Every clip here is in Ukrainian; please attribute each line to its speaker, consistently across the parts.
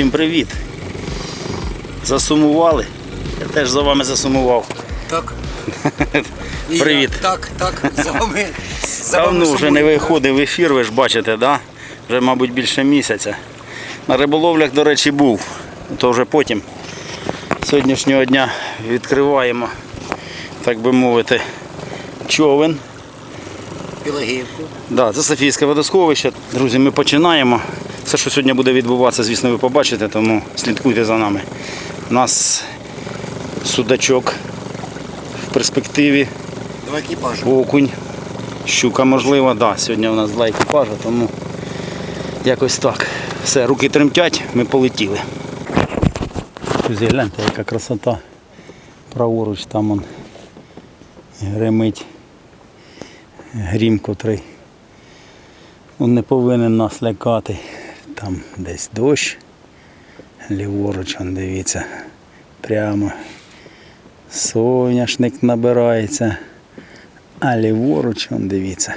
Speaker 1: Всім привіт. Засумували? Я теж за вами засумував.
Speaker 2: Так.
Speaker 1: Привіт.
Speaker 2: Я, так, так, за вами. За вами
Speaker 1: Давно вже не виходив в ефір, ви ж бачите, да? вже, мабуть, більше місяця. На риболовлях, до речі, був. То вже потім. Сьогоднішнього дня відкриваємо, так би мовити, човен.
Speaker 2: Пілагівку.
Speaker 1: Да, це Софійське водосховище. Друзі, ми починаємо. Все, що сьогодні буде відбуватися, звісно, ви побачите, тому слідкуйте за нами. У нас судачок в перспективі,
Speaker 2: Два екіпажі.
Speaker 1: окунь, щука можлива. Да, сьогодні у нас два екіпажа, тому якось так. Все, руки тремтять, ми полетіли. Друзі, гляньте, яка красота. Праворуч там он гримить грім, котрий он не повинен нас лякати. Там десь дощ, ліворуч, он дивіться, прямо соняшник набирається, а ліворуч, он дивіться,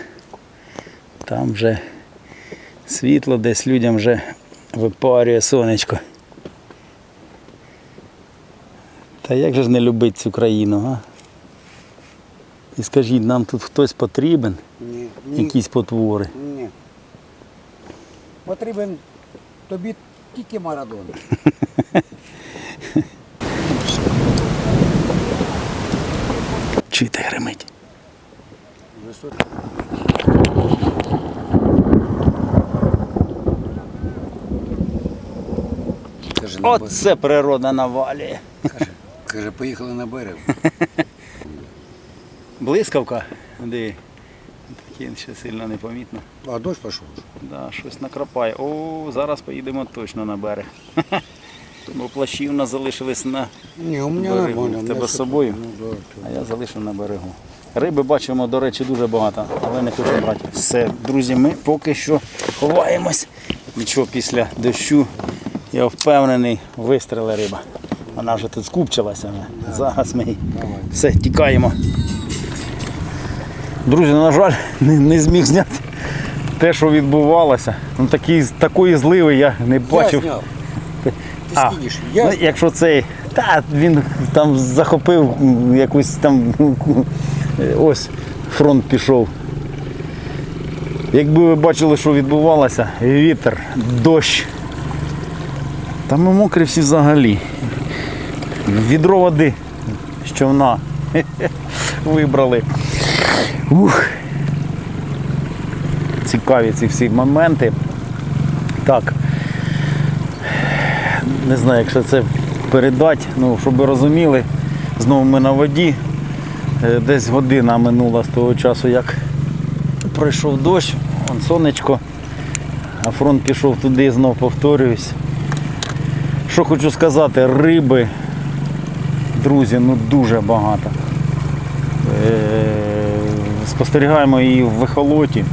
Speaker 1: там вже світло десь людям вже випарює сонечко. Та як же ж не любить цю країну, а? І скажіть, нам тут хтось потрібен, якісь потвори.
Speaker 2: Потрібен тобі тільки Марадон.
Speaker 1: Чуєте, гримить.
Speaker 2: Каже, на берег.
Speaker 1: Оце природа навалює.
Speaker 2: Каже, поїхали на берег.
Speaker 1: Блискавка. Де такі ще сильно непомітно.
Speaker 2: А дощ пішов.
Speaker 1: Да, щось накрапає. О, зараз поїдемо точно на берег. Бо плащі у нас залишились на,
Speaker 2: Ні, у мене
Speaker 1: Берегу.
Speaker 2: нормально.
Speaker 1: В тебе з собою?
Speaker 2: Ну,
Speaker 1: а я залишив на берегу. Риби бачимо, до речі, дуже багато, але не хочу брати. Все, друзі, ми поки що ховаємось. Нічого після дощу, я впевнений, вистріли риба. Вона вже тут скупчилася. Зараз ми все, тікаємо. Друзі, на жаль, не, не зміг зняти те, що відбувалося. Ну, такі, такої зливи я не
Speaker 2: Я
Speaker 1: бачив.
Speaker 2: зняв. Ти
Speaker 1: А,
Speaker 2: скинеш.
Speaker 1: Ну, якщо цей, та він там захопив якусь там е, ось фронт пішов. Якби ви бачили, що відбувалося, вітер, дощ. Та ми мокрі всі взагалі. Відро води з човна вибрали. Ух. Цікаві ці всі моменти. Так, не знаю, якщо це передати, ну, щоб ви розуміли, знову ми на воді. Е, Десь година минула з того часу, як пройшов дощ, вон сонечко, а фронт пішов туди, знов повторююсь. Що хочу сказати, риби, друзі, ну дуже багато. Е, Спостерігаємо її в вихолоті,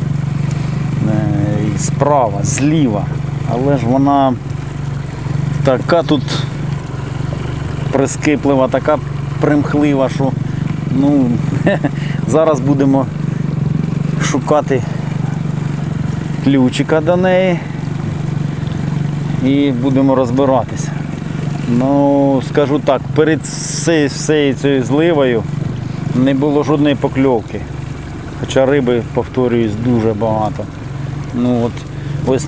Speaker 1: справа, зліва, але ж вона така тут прискиплива, така примхлива, що ну, зараз будемо шукати ключика до неї і будемо розбиратися. Ну, скажу так, перед всією цією зливою не було жодної покльовки. Хоча риби, повторююсь, дуже багато. Ну от, ось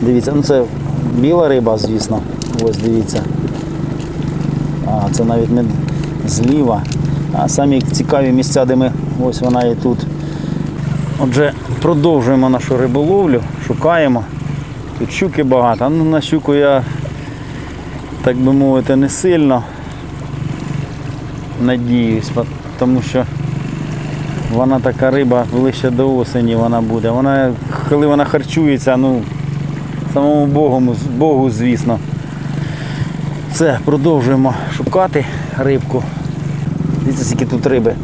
Speaker 1: дивіться, ну це біла риба, звісно. Ось дивіться. А, це навіть не зліва. А самі цікаві місця, де ми ось вона і тут. Отже, продовжуємо нашу риболовлю, шукаємо. Тут щуки багато. Ну, на щуку я, так би мовити, не сильно надіюсь, тому що вона така риба ближче до осені вона буде. Вона, коли вона харчується, ну, самому Богу, Богу, звісно. Все, продовжуємо шукати рибку. Дивіться, скільки тут риби.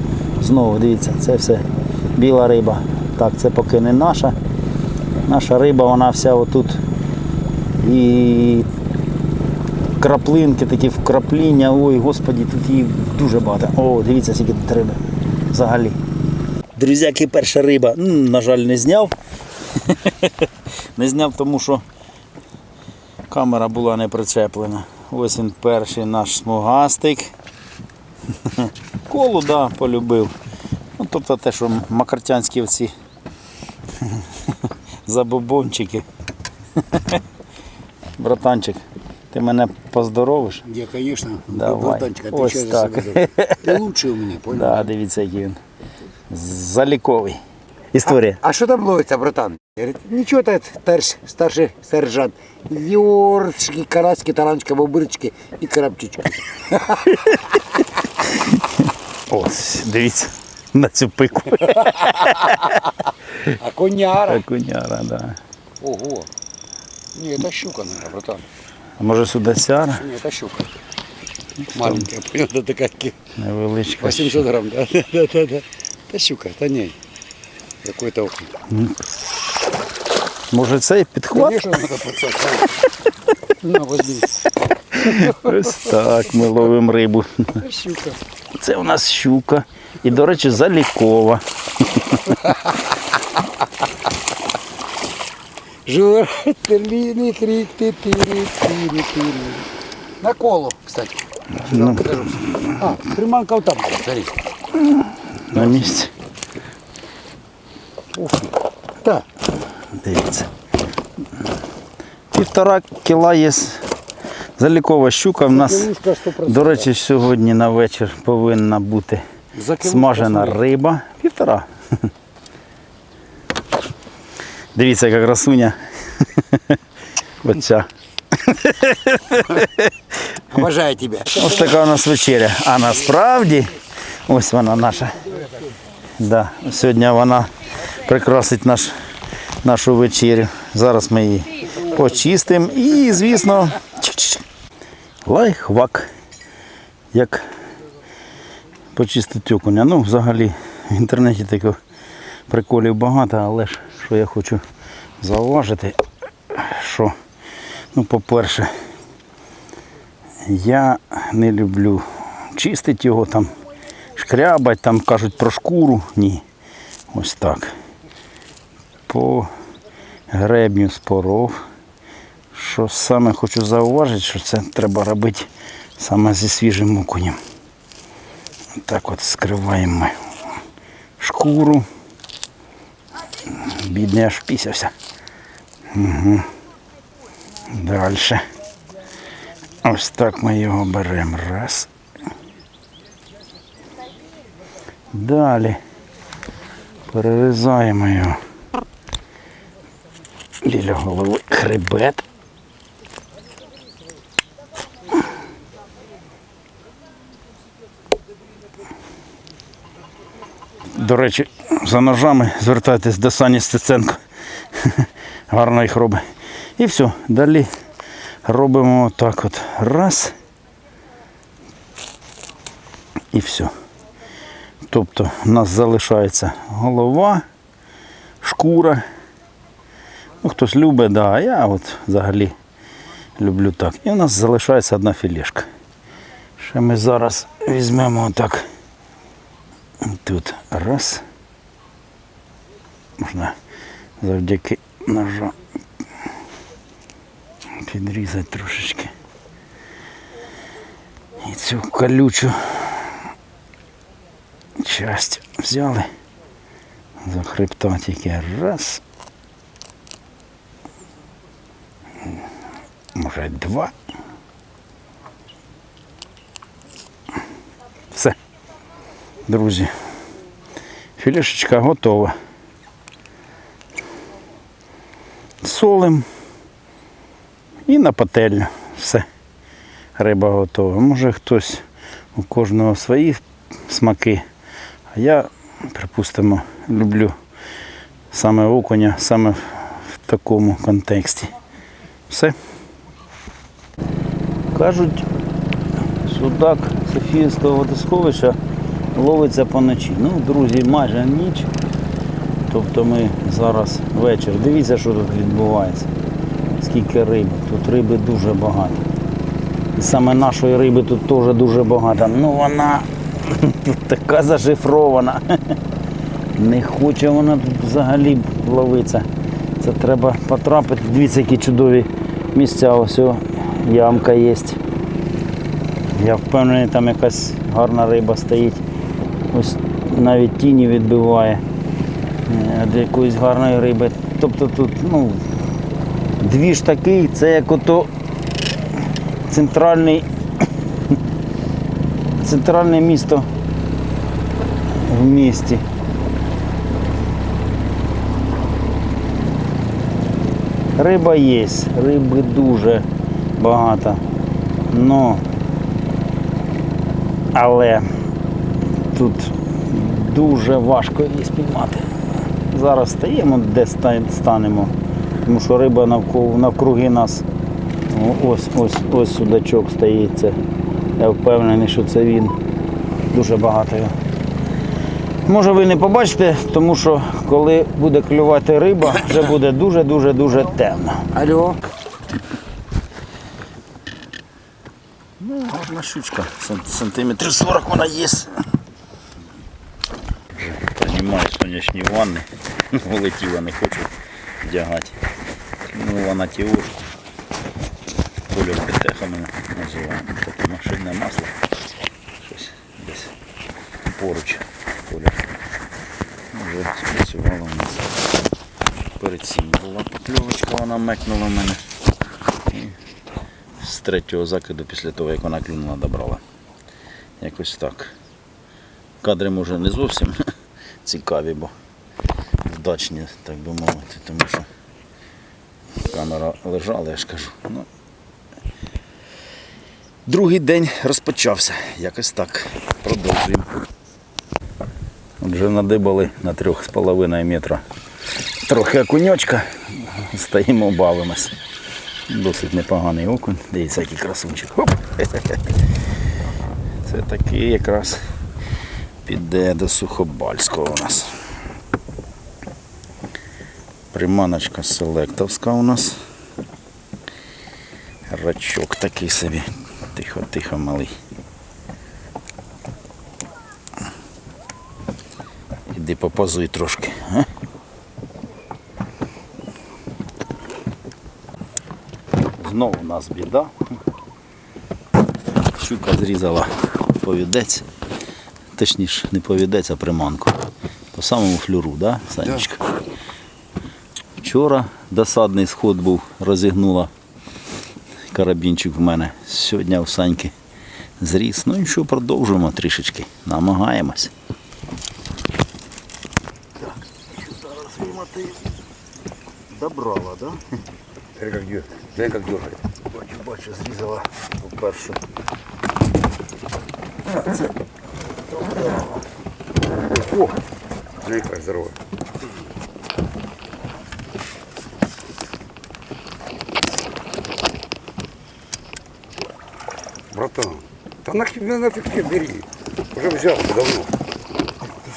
Speaker 1: Знову дивіться, це все біла риба. Так, це поки не наша. Наша риба, вона вся отут. І краплинки, такі вкрапління. Ой, господі, тут її дуже багато. О, дивіться, скільки тут риби. Взагалі. Друзяки, перша риба. М, на жаль, не зняв. не зняв, тому що Камера була не причеплена. Ось він перший наш смугастик. Колу, да, полюбив. Ну, тобто те, що макартянські оці забобончики. Братанчик, ти мене поздоровиш?
Speaker 2: Я, конечно,
Speaker 1: Давай.
Speaker 2: братанчик,
Speaker 1: Ось
Speaker 2: отвечаю за
Speaker 1: так.
Speaker 2: себя. Ты лучший у меня, понял?
Speaker 1: Да, дивіться, який він. Заліковий. Історія.
Speaker 2: А что там ловится, братан? Говорит, ничего, это старш, старший сержант. Ёршки, караски, таранчики, бобрички и крабчички.
Speaker 1: Ось, дивіться на цю пику.
Speaker 2: А коняра?
Speaker 1: Окуняра, да.
Speaker 2: Ого. Не, это щука, наверное, братан.
Speaker 1: А може судасяра?
Speaker 2: Не, это щука. Маленькая, понял, да такая,
Speaker 1: Невеличка.
Speaker 2: 800 грамм, да? Да, да, да. да. Это щука, это не. Какой-то окунь.
Speaker 1: Може цей підхват?
Speaker 2: На, возьми.
Speaker 1: Ось так, ми ловимо рибу.
Speaker 2: Щука.
Speaker 1: Це у нас щука. І, до речі, залікова.
Speaker 2: Жур, терліни, крик, ти тири, тири, тири. На колу, кстати. Ну. А, приманка там, смотри.
Speaker 1: На місці.
Speaker 2: Ух ты.
Speaker 1: Дивіться. Півтора кіла є залікова щука. В нас, до речі, сьогодні на вечір повинна бути смажена риба. Півтора. Дивіться, яка красуня. Оця.
Speaker 2: Обожаю тебя.
Speaker 1: Ось така у нас вечеря. А насправді, ось вона наша. Да, сьогодні вона прикрасить наш, нашу вечерю. Зараз ми її почистимо і, звісно, лайхвак. Як почистити окуня. Ну, взагалі, в інтернеті таких приколів багато, але ж що я хочу зауважити, що, ну, по-перше, я не люблю чистити його там, шкрябать, там кажуть про шкуру. Ні. Ось так. По гребню споров. Що саме хочу зауважити, що це треба робити саме зі свіжим окунем. Так от скриваємо шкуру. Бідний аж пісявся. Угу. Далі. Ось так ми його беремо. Раз. Далі перерізаємо його. Біля голови хребет. До речі, за ножами звертайтесь до Сані Стеценко. Гарно їх робить. І все, далі робимо так от. Раз. І все. Тобто у нас залишається голова, шкура. Ну, хтось любить, да, а я от взагалі люблю так. І у нас залишається одна філешка. Ще ми зараз візьмемо отак. Тут раз. Можна завдяки ножу підрізати трошечки. І цю колючу часть взяли за хребта тільки раз. Може два. Все. Друзі. Філішечка готова. Солим і на пательню. Все. Риба готова. Може хтось у кожного свої смаки. А я, припустимо, люблю саме окуня, саме в такому контексті. Все. Кажуть, судак Софіївського водосховища ловиться поночі. Ну, друзі, майже ніч. Тобто ми зараз вечір. Дивіться, що тут відбувається. Скільки риби. Тут риби дуже багато. І саме нашої риби тут теж дуже багато. Ну вона тут така зашифрована. Не хоче вона тут взагалі ловитися. Це треба потрапити. Дивіться, які чудові місця, ось ямка є. Я впевнений, там якась гарна риба стоїть. Ось навіть тіні відбиває е, від якоїсь гарної риби. Тобто тут, ну, дві ж такий, це як ото центральний, центральне місто в місті. Риба є, риби дуже багато. Но, але тут дуже важко її спіймати. Зараз стаємо, де станемо, тому що риба навкруги нас. Ось, ось, ось судачок стоїть. Це. Я впевнений, що це він. Дуже багато його. Може ви не побачите, тому що коли буде клювати риба, вже буде дуже-дуже-дуже темно.
Speaker 2: Алло.
Speaker 1: Гарна щучка. Сантиметрів 40 вона є. Приймаю сонячні ванни. Улетіла, не хочу вдягати. Кинула на тіошку. Кольор петеха ми називаємо. Таке машинне масло. Щось десь поруч кольор. Вже спрацювало у нас. Перед цим була покльовочка, вона мекнула мене. Третього закиду після того, як вона клюнула, добрала. Якось так. Кадри може не зовсім цікаві, бо вдачні, так би мовити, тому що камера лежала, я ж кажу. Ну, другий день розпочався. Якось так. Продовжуємо. Вже надибали на трьох з половиною метра. Трохи окуньочка. Стоїмо, бавимось. Досить непоганий окунь. Дивіться, який красунчик. Хоп. Це такий якраз піде до Сухобальського у нас. Приманочка селектовська у нас. Рачок такий собі. Тихо-тихо малий. Іди попозуй трошки. А? Знову у нас біда. Щука зрізала повідець. Точніше, не повідець, а приманку. По самому флюру, да, Санечка? Вчора досадний сход був, розігнула карабінчик в мене. Сьогодні у Саньки зріс. Ну і що, продовжуємо трішечки. Намагаємось. Так, зараз вимати добрала, так? Да?
Speaker 2: Смотри, как дергает. Смотри, как дергает.
Speaker 1: Бачу, бачу, зрізала по-перше.
Speaker 2: О, смотри, как здорово. Братан, да нахер на нафиг тебе бери. Уже взял давно.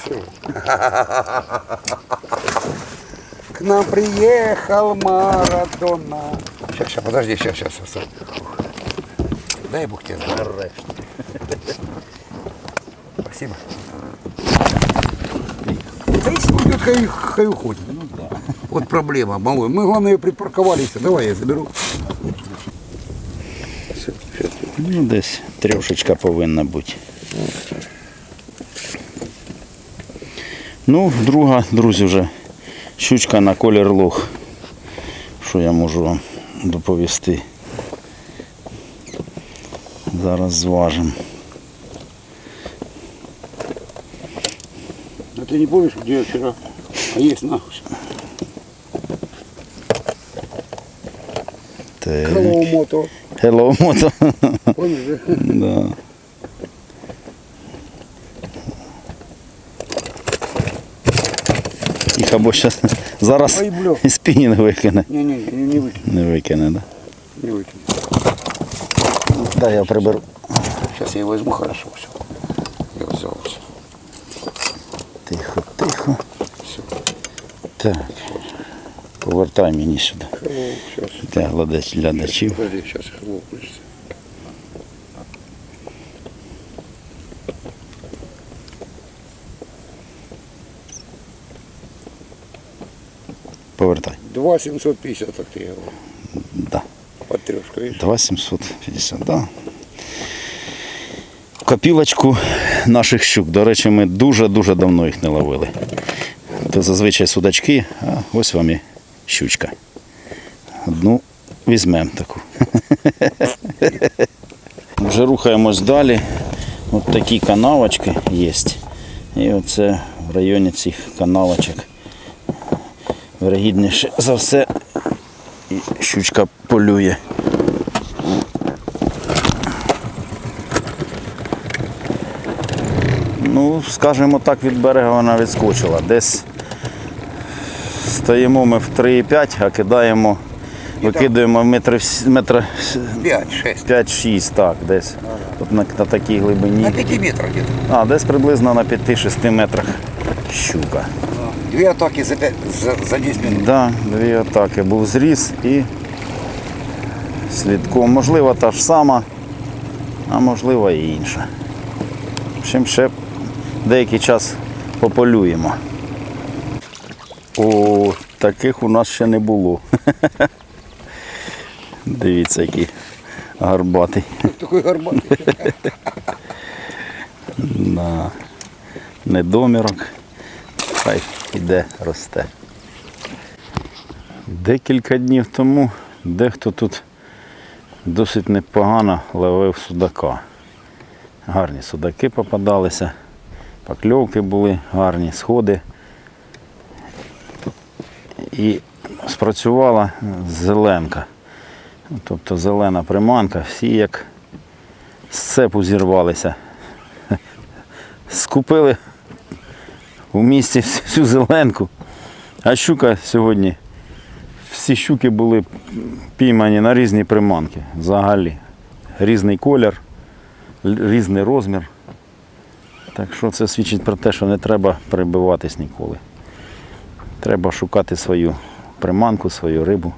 Speaker 2: Все. К нам приехал Марадона. Сейчас, сейчас, подожди, сейчас, сейчас, сейчас. Дай Бог тебе здоровья. Спасибо. Да уйдет, хай, хай уходит.
Speaker 1: Ну да.
Speaker 2: Вот проблема, малой. Мы, главное, припарковались. Давай я заберу.
Speaker 1: Ну, десь трьошечка повинна бути. Ну, друга, друзі, вже щучка на колір лох. Що я можу вам доповісти. Зараз зважимо.
Speaker 2: А ты не помнишь, где я вчера? А есть нахуй.
Speaker 1: Так.
Speaker 2: Крылово мото.
Speaker 1: Hello, мото.
Speaker 2: Помнишь, да?
Speaker 1: да. Їх або зараз
Speaker 2: Ой, бля.
Speaker 1: спінінг викине.
Speaker 2: Не-не,
Speaker 1: Не-не-не, викине, да?
Speaker 2: не выкинь.
Speaker 1: Да, я приберу.
Speaker 2: Сейчас я возьму хорошо все. Я взял все.
Speaker 1: Тихо, тихо.
Speaker 2: Все.
Speaker 1: Так. Повертай мені сюди. Для глядачів.
Speaker 2: Подожди, сейчас 2750, так ты говорил.
Speaker 1: Да.
Speaker 3: Под трешку,
Speaker 1: 2750, да. Копілочку наших щук. До речі, ми дуже-дуже давно їх не ловили. То зазвичай судачки, а ось вам і щучка. Одну візьмемо таку. Вже рухаємось далі. Ось такі канавочки є. І оце в районі цих канавочок. Вирогідніше за все і щучка полює. Ну, скажімо так, від берега вона відскочила. Десь стоїмо ми в 3,5, а кидаємо, викидаємо метрів метра 5-6, так, десь. От на, на такій глибині.
Speaker 3: На пяти метрах где-то.
Speaker 1: А, десь приблизно на 5-6 метрах щука.
Speaker 3: Две атаки за, за, за 10 минут.
Speaker 1: Да, дві атаки. Був зріз і слідком. Можливо, та ж сама, а можливо і інша. В общем, ще деякий час пополюємо. О, таких у нас ще не було. Дивіться, який гарбатий.
Speaker 3: Такой горбатый.
Speaker 1: На недомірок. Хай іде, росте. Декілька днів тому дехто тут досить непогано ловив судака. Гарні судаки попадалися, покльовки були гарні, сходи. І спрацювала зеленка. Тобто зелена приманка, всі як з цепу зірвалися скупили у місті всю зеленку. А щука сьогодні, всі щуки були піймані на різні приманки взагалі. Різний колір, різний розмір. Так що це свідчить про те, що не треба перебиватись ніколи. Треба шукати свою приманку, свою рибу.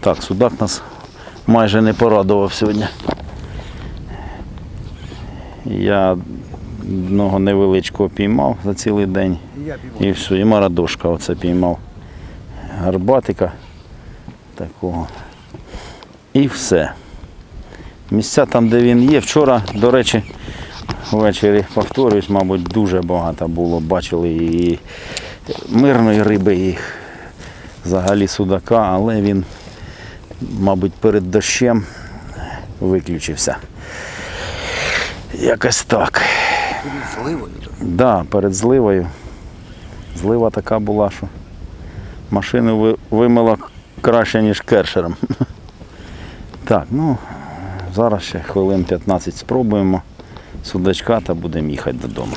Speaker 1: Так, судак нас майже не порадував сьогодні. Я одного невеличкого піймав за цілий день. І все, і марадошка оце піймав. Гарбатика такого. І все. Місця там, де він є. Вчора, до речі, ввечері повторюсь, мабуть, дуже багато було. Бачили і мирної риби, і взагалі судака, але він, мабуть, перед дощем виключився. Якось так.
Speaker 3: Сливы.
Speaker 1: Да, перед зливою. Злива така була, що машину вимила краще, ніж кершером. Так, ну, зараз ще хвилин 15 спробуємо судачка та будемо їхати додому.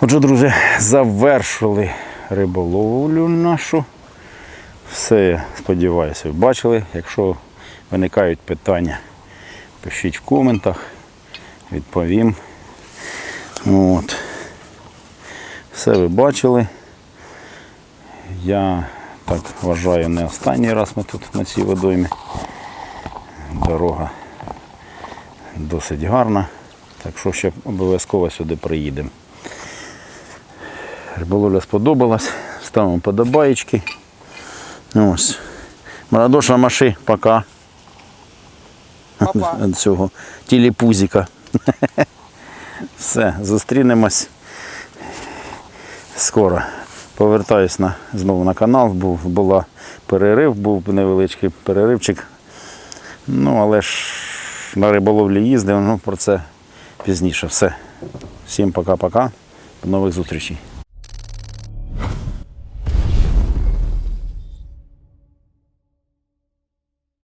Speaker 1: Отже, друзі, завершили риболовлю нашу. Все, сподіваюся, ви бачили. Якщо виникають питання, пишіть в коментах відповім. От. Все ви бачили. Я так вважаю, не останній раз ми тут на цій водоймі. Дорога досить гарна, так що ще обов'язково сюди приїдемо. Риболовля сподобалась, ставимо подобаєчки. Ось. Марадоша маши, пока.
Speaker 3: Папа.
Speaker 1: Цього тіліпузіка. Все, зустрінемось скоро. Повертаюсь на, знову на канал, був була перерив, був невеличкий переривчик. Ну, але ж на риболовлі їздив, ну про це пізніше. Все. Всім пока-пока. До нових зустрічей.